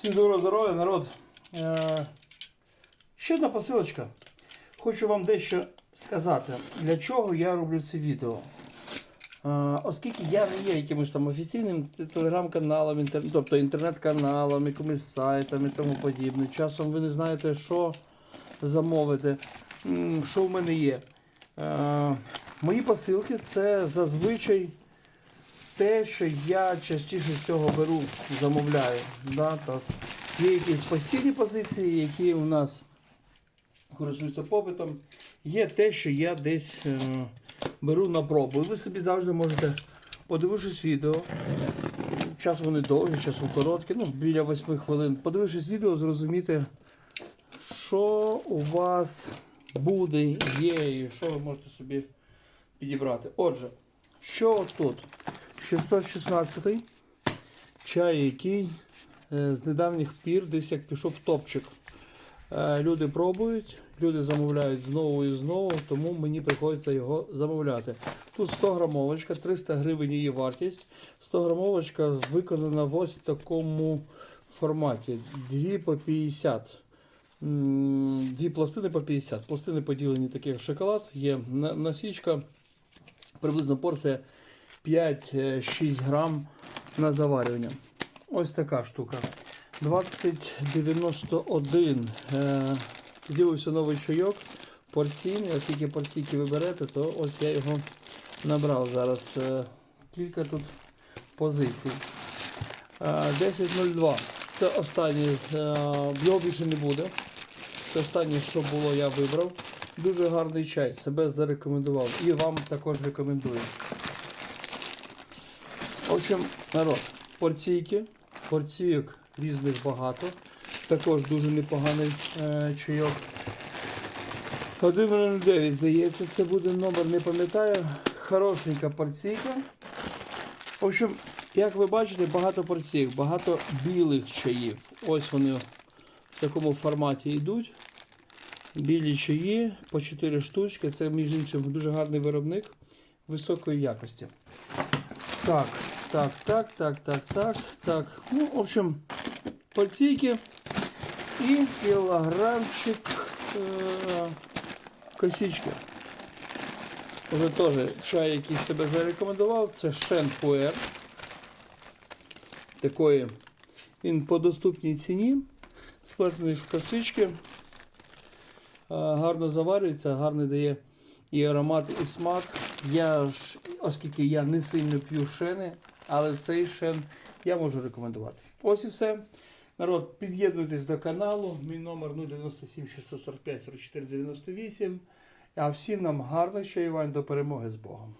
Всім доброго здоров'я, народ. Е, ще одна посилочка. Хочу вам дещо сказати, для чого я роблю це відео. Е, оскільки я не є якимось там офіційним телеграм-каналом, тобто інтернет-каналом, якимось сайтом і тому подібне. Часом ви не знаєте, що замовити, що в мене є. Е, мої посилки це зазвичай те, що я частіше всього беру, замовляю. Да? Так. Є якісь постійні позиції, які у нас користуються попитом. Є те, що я десь е, беру на пробу. Ви собі завжди можете, подивившись відео, час вони довгі, часом короткі, ну, біля 8 хвилин, подивившись відео, зрозуміти, що у вас буде, є, і що ви можете собі підібрати. Отже, що тут? 616 чай, який е, з недавніх пір десь як пішов в топчик. Е, Люди пробують, люди замовляють знову і знову, тому мені приходиться його замовляти. Тут 100 грамовочка, 300 гривень її вартість. 100 грамовочка виконана в ось такому форматі. Дві по 50. Дві пластини по 50. Пластини поділені такі як шоколад, є насічка, приблизно порція 5-6 грам на заварювання. Ось така штука. 2091. Е, З'явився новий чайок. Порційний, оскільки порційки ви берете, то ось я його набрав зараз. Е, Кілька тут позицій. Е, 10.02. Це останній, е, його більше не буде. Це останнє, що було, я вибрав. Дуже гарний чай, себе зарекомендував. І вам також рекомендую. В общем, народ, порційки, порційок різних багато. Також дуже непоганий е, чайок. 1.09, здається, це буде номер, не пам'ятаю. Хорошенька порційка. В общем, як ви бачите, багато порційок, багато білих чаїв. Ось вони в такому форматі йдуть. Білі чаї по 4 штучки. Це, між іншим, дуже гарний виробник високої якості. Так, так, так, так, так, так, так. Ну, в общем, пальційки і кілограмчик е- косички. Уже теж чай, який себе зарекомендував, це Шен Пуер. Такої він по доступній ціні. Сплетений в косички. Е, Гарно заварюється, гарно дає і аромат, і смак. Я ж, оскільки я не сильно п'ю шени, але цей шен я можу рекомендувати. Ось і все. Народ, під'єднуйтесь до каналу. Мій номер 097 645 44 98. А всім нам гарних чаювань до перемоги з Богом.